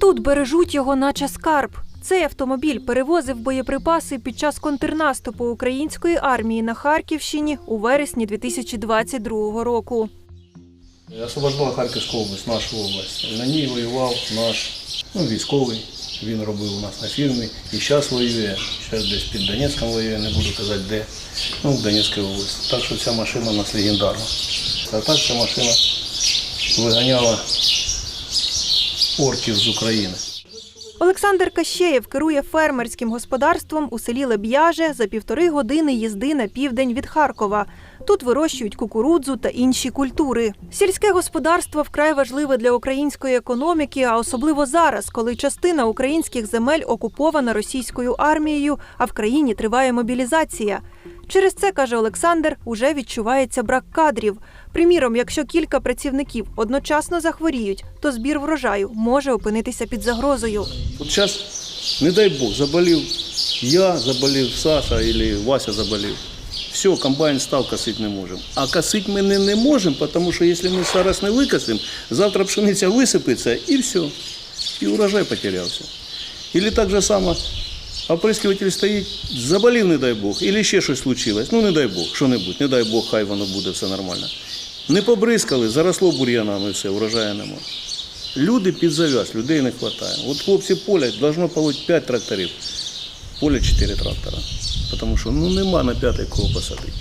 Тут бережуть його, наче скарб. Цей автомобіль перевозив боєприпаси під час контрнаступу української армії на Харківщині у вересні 2022 року. Освобождала Харківську область, нашу область. На ній воював наш ну, військовий. Він робив у нас на фірмі і зараз воює. Зараз десь під Донецьком воює, не буду казати де. Ну, в Донецькій області. Так що ця машина у нас легендарна. А так ця машина виганяла орків з України. Олександр Кащеєв керує фермерським господарством у селі Леб'яже за півтори години їзди на південь від Харкова. Тут вирощують кукурудзу та інші культури. Сільське господарство вкрай важливе для української економіки, а особливо зараз, коли частина українських земель окупована російською армією, а в країні триває мобілізація. Через це, каже Олександр, уже відчувається брак кадрів. Приміром, якщо кілька працівників одночасно захворіють, то збір врожаю може опинитися під загрозою. От зараз, не дай Бог, заболів я, заболів Саша або Вася заболів. Все, комбайн став, косити не можемо. А косити ми не, не можемо, тому що якщо ми зараз не викосимо, завтра пшениця висипеться і все. І урожай потерявся. Или так же само, оприскиватель стоїть, заболів, не дай Бог, або ще щось случилось. Ну, не дай Бог, що-небудь, не дай Бог, хай воно буде все нормально. Не побризкали, заросло бур'янами все, урожаю нема. Люди під зав'яз, людей не вистачає. От хлопці поля должно полоть 5 тракторів, поле 4 трактора. Тому що ну, нема на п'ятий кого посадити.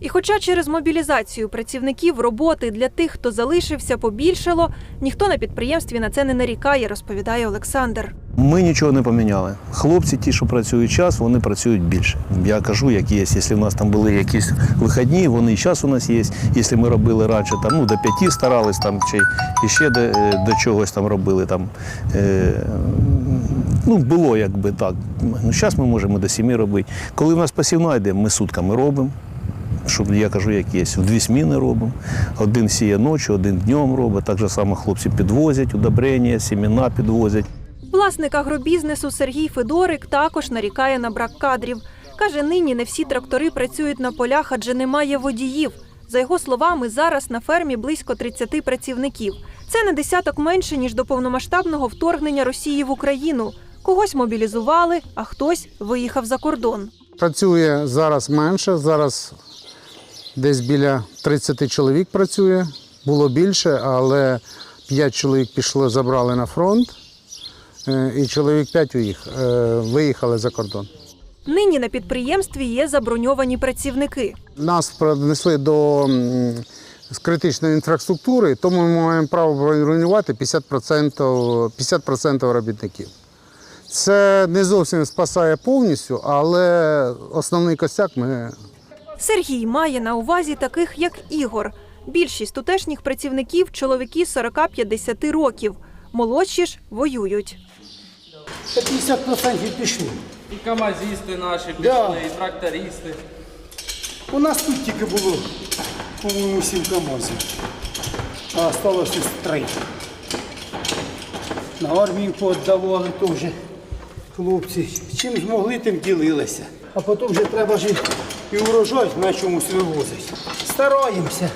І хоча через мобілізацію працівників роботи для тих, хто залишився, побільшало, ніхто на підприємстві на це не нарікає, розповідає Олександр. Ми нічого не поміняли. Хлопці, ті, що працюють час, вони працюють більше. Я кажу, як є. Якщо в нас там були якісь вихідні, вони і зараз у нас є. Якщо ми робили раніше там, ну, до п'яти старались там, чи ще до, е, до чогось там робили. Там, е, ну, було якби так. Ну, зараз ми можемо до сімі робити. Коли в нас посівна йде, ми сутками робимо. Щоб я кажу, як є, в дві зміни робимо. Один сіє ночі, один днем робить. Так же само хлопці підвозять удобрення, сімена підвозять. Власник агробізнесу Сергій Федорик також нарікає на брак кадрів. Каже, нині не всі трактори працюють на полях, адже немає водіїв. За його словами, зараз на фермі близько 30 працівників. Це на десяток менше ніж до повномасштабного вторгнення Росії в Україну. Когось мобілізували, а хтось виїхав за кордон. Працює зараз менше, зараз десь біля 30 чоловік працює. Було більше, але 5 чоловік пішло, забрали на фронт, і чоловік 5 уїх- е, виїхали за кордон. Нині на підприємстві є заброньовані працівники. Нас принесли до критичної інфраструктури, тому ми маємо право бронювати 50%, 50% робітників. Це не зовсім спасає повністю, але основний костяк ми Сергій має на увазі таких, як Ігор. Більшість тутешніх працівників чоловіки 40-50 років. Молодші ж воюють. 50% пішли. І камазісти наші пішли, Да. і трактористи. У нас тут тільки було, по-моєму, сім КАМАЗів, а залишилося три. На армію пооддавали теж хлопці. Чим змогли, тим ділилися. А потім вже треба ж і урожай на чомусь вивозити. Стараємося.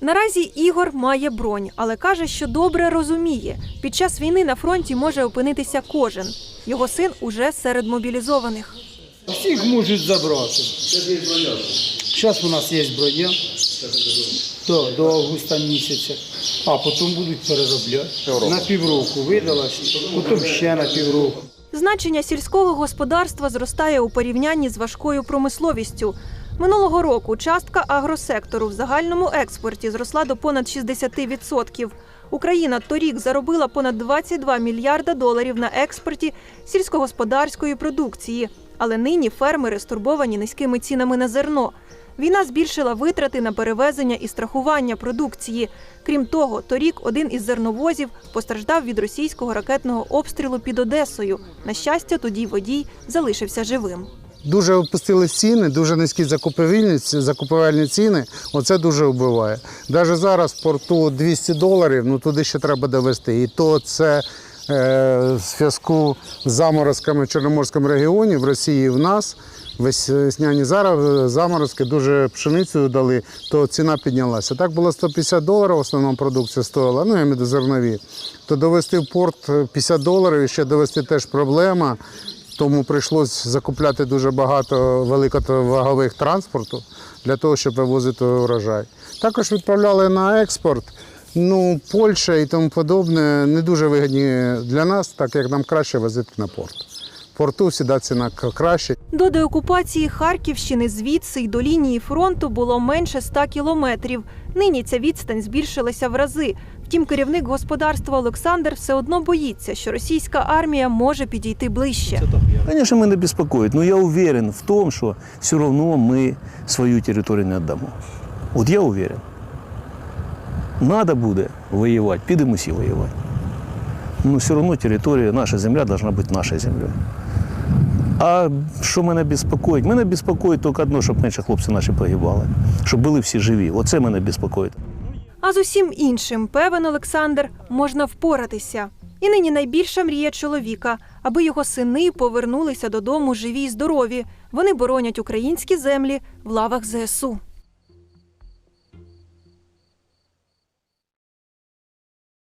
Наразі Ігор має бронь, але каже, що добре розуміє. Під час війни на фронті може опинитися кожен. Його син уже серед мобілізованих. Всіх можуть забрати. Зараз у нас є броня. Да, до августа місяця. А потім будуть переробляти. На півроку видалась, потім ще на півроку. Значення сільського господарства зростає у порівнянні з важкою промисловістю. Минулого року частка агросектору в загальному експорті зросла до понад 60%. Україна торік заробила понад 22 мільярда доларів на експорті сільськогосподарської продукції. Але нині фермери стурбовані низькими цінами на зерно. Війна збільшила витрати на перевезення і страхування продукції. Крім того, торік один із зерновозів постраждав від російського ракетного обстрілу під Одесою. На щастя, тоді водій залишився живим. Дуже опустились ціни, дуже низькі закупівельні, закупівельні ціни. Оце дуже вбиває. Навіть зараз в порту 200 доларів, ну туди ще треба довести. І то це е, в зв'язку з заморозками в Чорноморському регіоні, в Росії і в нас. весняні зараз заморозки дуже пшеницю дали, то ціна піднялася. Так було 150 доларів, в основному продукція стоїла, ну я маю зернові. То довести в порт 50 доларів і ще довести теж проблема. Тому прийшлось закупляти дуже багато великовагових транспорту для того, щоб вивозити урожай. Також відправляли на експорт. Ну, Польща і тому подобне не дуже вигідні для нас, так як нам краще возити на порт. Порту завжди ціна краще. До деокупації Харківщини звідси й до лінії фронту було менше 100 кілометрів. Нині ця відстань збільшилася в рази. Втім, керівник господарства Олександр все одно боїться, що російська армія може підійти ближче. Конечно, мене беспокоит, но я уверен в том, что все равно мы свою территорию не отдамо. От я уверен. Надо буде воювати, підемо всі воювати. Но все одно територія, наша земля должна бути нашою землею. А що мене безпокоїть? Мене безпокоїть тільки одне, щоб менше хлопці наші погибали, щоб були всі живі. Оце мене безпокоїть. А з усім іншим, певен Олександр, можна впоратися. І нині найбільша мрія чоловіка, аби його сини повернулися додому живі й здорові. Вони боронять українські землі в лавах ЗСУ.